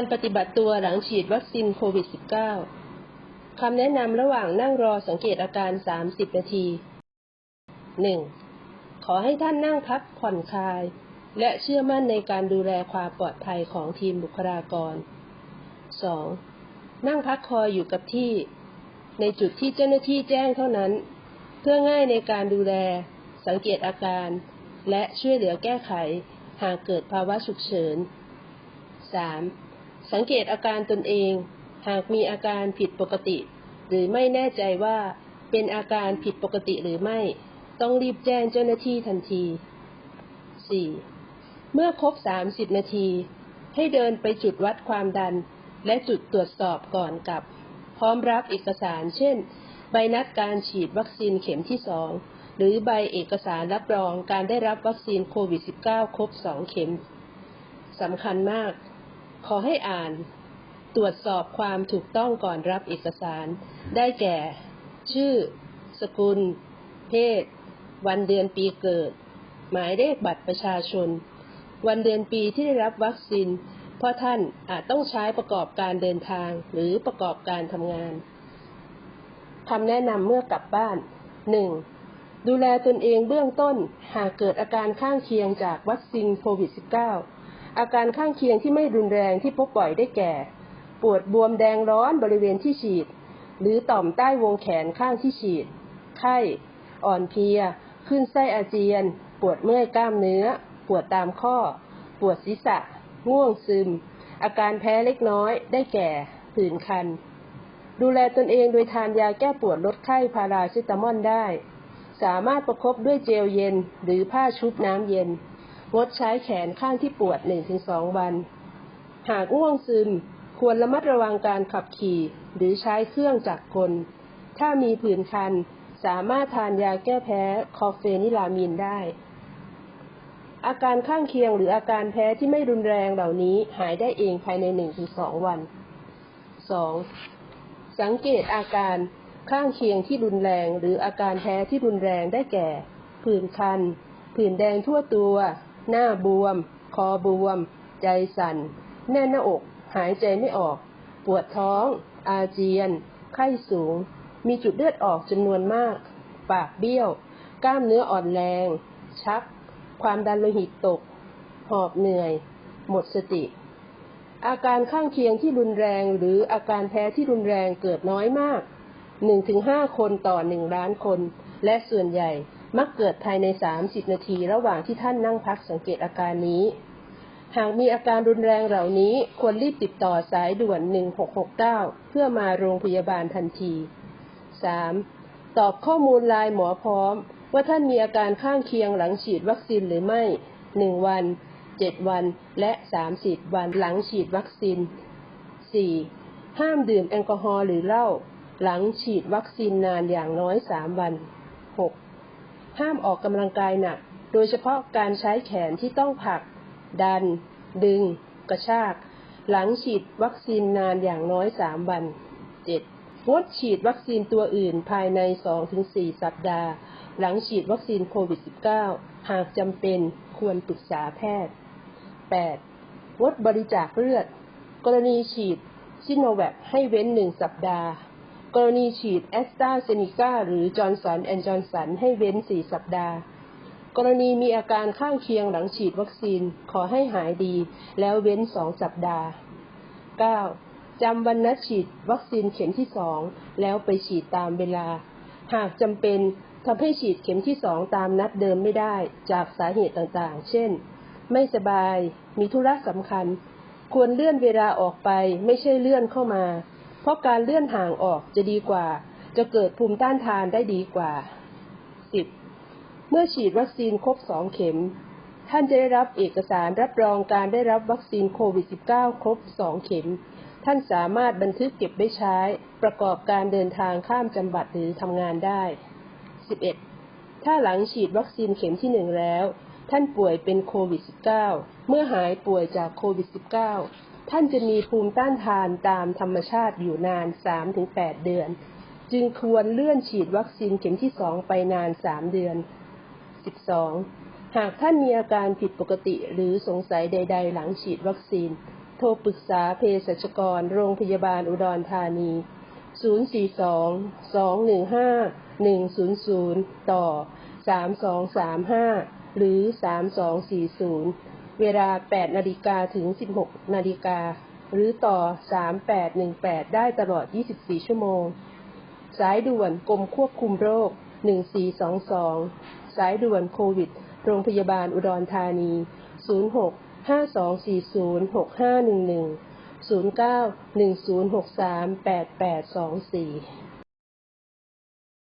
การปฏิบัติตัวหลังฉีดวัคซีนโควิด -19 คำแนะนำระหว่างนั่งรอสังเกตอาการ 30 นาที 1. ขอให้ท่านนั่งพักผ่อนคลาย และเชื่อมั่นในการดูแลความปลอดภัยของทีมบุคลากร 2. นั่งพักคอยอยู่กับที่ ในจุดที่เจ้าหน้าที่แจ้งเท่านั้น เพื่อง่ายในการดูแล สังเกตอาการ และช่วยเหลือแก้ไข หากเกิดภาวะฉุกเฉิน 3. สังเกตอาการตนเอง หากมีอาการผิดปกติ หรือไม่แน่ใจว่าเป็นอาการผิดปกติหรือไม่ ต้องรีบแจ้งเจ้าหน้าที่ทันที 4. เมื่อครบ 30 นาที ให้เดินไปจุดวัดความดัน และจุดตรวจสอบก่อนกับ พร้อมรับเอกสาร เช่น ใบนัดการฉีดวัคซีนเข็มที่ 2 หรือใบเอกสารรับรองการได้รับวัคซีนโควิด -19 ครบ 2 เข็มสำคัญมาก ขอให้อ่านตรวจสอบความถูกต้องก่อนรับเอกสาร ได้แก่ ชื่อ สกุล เพศ วันเดือนปีเกิด หมายเลขบัตรประชาชน วันเดือนปีที่ได้รับวัคซีนเพราะท่านอาจต้องใช้ประกอบการเดินทางหรือประกอบการทำงานคำแนะนำเมื่อกลับบ้าน 1. ดูแลตนเองเบื้องต้นหากเกิดอาการข้างเคียงจากวัคซีนโควิด -19 อาการข้างเคียงที่ไม่รุนแรงที่พบบ่อยได้แก่ ปวดบวมแดงร้อนบริเวณที่ฉีด หรือต่อมใต้วงแขนข้างที่ฉีด ไข้ อ่อนเพลีย ขึ้นไส้อาเจียน ปวดเมื่อยกล้ามเนื้อ ปวดตามข้อ ปวดศีรษะ ง่วงซึม อาการแพ้เล็กน้อยได้แก่ ผื่นคัน ดูแลตนเองโดยทานยาแก้ปวดลดไข้พาราเซตามอลได้ สามารถประคบด้วยเจลเย็นหรือผ้าชุบน้ำเย็น งดใช้แขนข้างที่ปวด 1-2 วัน หากง่วงซึม ควรระมัดระวังการขับขี่หรือใช้เครื่องจักรกล ถ้ามีผื่นคัน สามารถทานยาแก้แพ้คอเฟนิลามีนได้ อาการข้างเคียงหรืออาการแพ้ที่ไม่รุนแรงเหล่านี้หายได้เองภายใน 1-2 วัน 2. สังเกตอาการข้างเคียงที่รุนแรงหรืออาการแพ้ที่รุนแรงได้แก่ ผื่นคัน ผื่นแดงทั่วตัว หน้าบวม คอบวม ใจสั่น แน่นหน้าอก หายใจไม่ออก ปวดท้อง อาเจียน ไข้สูง มีจุดเลือดออกจำนวนมาก ปากเบี้ยว กล้ามเนื้ออ่อนแรง ชัก ความดันโลหิตตก หอบเหนื่อย หมดสติ อาการข้างเคียงที่รุนแรงหรืออาการแพ้ที่รุนแรงเกิดน้อยมาก 1-5 คนต่อ 1 ล้านคน และส่วนใหญ่ มักเกิดภายใน 30 นาทีระหว่างที่ท่านนั่งพักสังเกตอาการนี้ หากมีอาการรุนแรงเหล่านี้ควรรีบติดต่อสายด่วน 1669 เพื่อมาโรงพยาบาลทันที 3. ตอบข้อมูลลน์หมอพร้อม ว่าท่านมีอาการข้างเคียงหลังฉีดวัคซีนหรือไม่ 1 วัน 7 วัน และ 30 วันหลังฉีดวัคซีน 4. ห้ามดื่มแอลกอฮอล์หรือเหล้าหลังฉีดวัคซีนนานอย่างน้อย 3 วัน 6. ห้ามออกกำลังกายหนัก โดยเฉพาะการใช้แขนที่ต้องผลัก ดัน ดึง กระชาก หลังฉีดวัคซีนนานอย่างน้อย 3 วัน 7. งดฉีดวัคซีนตัวอื่นภายใน 2-4 สัปดาห์ หลังฉีดวัคซีนโควิด -19 หากจำเป็นควรปรึกษาแพทย์ 8. งดบริจาคเลือด กรณีฉีดซิโนแวคให้เว้น1สัปดาห์ กรณีฉีดแอสตราเซเนกาหรือจอร์นสันแอนด์จอร์นสันให้เว้น 4 สัปดาห์ กรณีมีอาการข้างเคียงหลังฉีดวัคซีนขอให้หายดี แล้วเว้น 2 สัปดาห์ 9. จำวันนัดฉีดวัคซีนเข็มที่ 2 แล้วไปฉีดตามเวลา หากจำเป็นทำให้ฉีดเข็มที่ 2 ตามนัดเดิมไม่ได้จากสาเหตุต่างๆ เช่น ไม่สบาย มีธุระสำคัญ ควรเลื่อนเวลาออกไปไม่ใช่เลื่อนเข้ามา เพราะการเลื่อนห่างออกจะดีกว่า จะเกิดภูมิต้านทานได้ดีกว่า 10. เมื่อฉีดวัคซีนครบ 2 เข็ม ท่านจะได้รับเอกสารรับรองการได้รับวัคซีนโควิด -19 ครบ 2 เข็ม ท่านสามารถบันทึกเก็บไว้ใช้ ประกอบการเดินทางข้ามจังหวัดหรือทำงานได้ 11. ถ้าหลังฉีดวัคซีนเข็มที่ 1 แล้ว ท่านป่วยเป็นโควิด -19 เมื่อหายป่วยจากโควิด -19 ท่านจะมีภูมิต้านทานตามธรรมชาติอยู่นาน 3-8 เดือน จึงควรเลื่อนฉีดวัคซีนเข็มที่2ไปนาน 3 เดือน 12. หากท่านมีอาการผิดปกติหรือสงสัยใด ๆ หลังฉีดวัคซีน โทรปรึกษาเภสัชกร โรงพยาบาลอุดรธานี 042 215 100 ต่อ 3235 หรือ 3240 เวลา 8 นาฬิกาถึง 16 นาฬิกา หรือต่อ 3818 ได้ตลอด 24 ชั่วโมง สายด่วนกรมควบคุมโรค 1422 สายด่วนโควิด โรงพยาบาลอุดรธานี 06 5240 6511 09 1063 8824